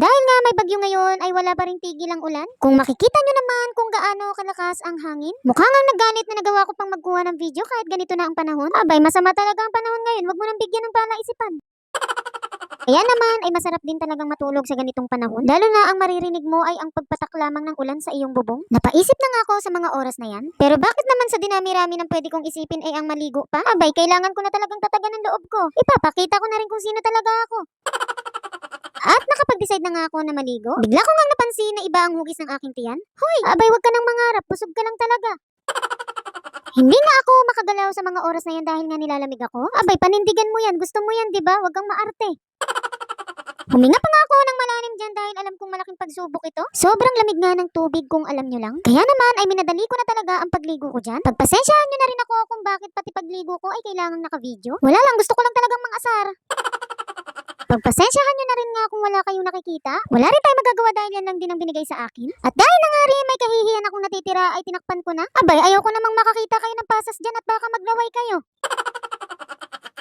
Dahil nga may bagyo ngayon ay wala pa rin tigil ang ulan. Kung makikita nyo naman kung gaano kalakas ang hangin, mukha nga nagganit na nagawa ko pang magkuha ng video kahit ganito na ang panahon. Abay, masama talaga ang panahon ngayon. Huwag mo nang bigyan ng palaisipan. Kaya naman ay masarap din talagang matulog sa ganitong panahon. Lalo na ang maririnig mo ay ang pagpatak lamang ng ulan sa iyong bubong. Napaisip na nga ako sa mga oras na yan. Pero bakit naman sa dinami-rami ng pwede kong isipin ay ang maligo pa? Abay, kailangan ko na talagang tatagan ng loob ko. Ipapakita ko na rin kung sino talaga ako. At nakapag-decide na nga ako na maligo. Bigla ko nga napansin na iba ang hugis ng aking tiyan. Hoy, abay wag ka nang mangarap, busog ka lang talaga. Hindi nga ako makagalaw sa mga oras na yan dahil nga nilalamig ako. Abay, panindigan mo yan. Gusto mo yan, di ba? Huwag kang maarte. Huminga pa nga ako ng malalim dyan dahil alam kong malaking pagsubok ito. Sobrang lamig nga ng tubig kung alam nyo lang. Kaya naman ay minadali ko na talaga ang pagligo ko dyan. Pagpasensyahan nyo na rin ako kung bakit pati pagligo ko ay kailangang naka-video. Wala lang, gusto ko lang talagang mangasar. Pagpasensyahan nyo na rin nga kung wala kayong nakikita. Wala rin tayo magagawa dahil yan lang din ang binigay sa akin. At dahil na nga rin may kahihiyan akong natitira ay tinakpan ko na. Abay, ayaw ko namang makakita kayo ng pasas dyan at baka maglaway kayo.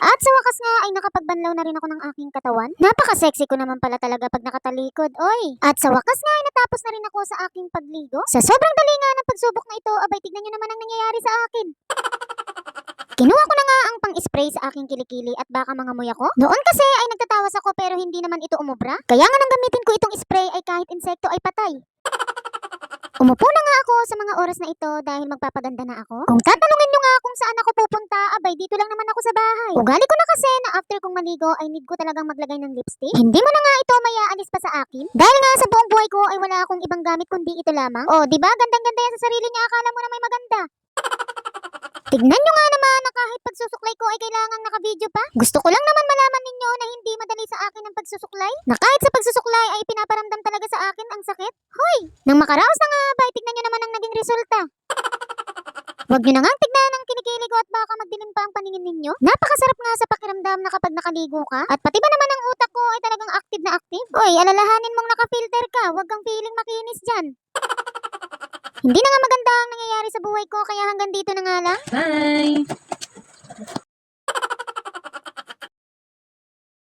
At sa wakas nga ay nakapagbanlaw na rin ako ng aking katawan. Napaka-sexy ko naman pala talaga pag nakatalikod, oy. At sa wakas nga ay natapos na rin ako sa aking pagligo. Sa sobrang dali nga ng pagsubok na ito, abay tignan nyo naman ang nangyayari sa akin. Kinuha ko na nga ang pang-spray sa aking kilikili at baka mangamoy ako. Noon kasi ay nagtatawas ako pero hindi naman ito umubra. Kaya nga nang gamitin ko itong spray ay kahit insekto ay patay. Umupo na nga ako sa mga oras na ito dahil magpapaganda na ako. Kung tatanungin nyo nga kung saan ako pupunta, abay dito lang naman ako sa bahay. Ugali ko na kasi na after kong maligo ay need ko talagang maglagay ng lipstick. Hindi mo na nga ito mayaalis pa sa akin. Dahil nga sa buong buhay ko ay wala akong ibang gamit kundi ito lamang. Oh, di ba gandang-ganda yan sa sarili niya akala mo na may maganda. Tignan nyo nga naman pagsusuklay ko ay kailangang naka-video pa. Gusto ko lang naman malaman ninyo na hindi madali sa akin ang pagsusuklay. Na kahit sa pagsusuklay ay pinaparamdam talaga sa akin ang sakit. Hoy! Nang makaraos na nga ba, tignan nyo naman ang naging resulta. Huwag nyo na nga tignan ang kinikili ko at baka magdilim pa ang paningin ninyo. Napakasarap nga sa pakiramdam na kapag nakaligo ka. At pati ba naman ang utak ko ay talagang active na active? Hoy, alalahanin mong nakafilter ka. Huwag kang feeling makinis dyan. Hindi na nga maganda ang nangyayari sa buhay ko kaya hanggang dito na nga lang. Bye!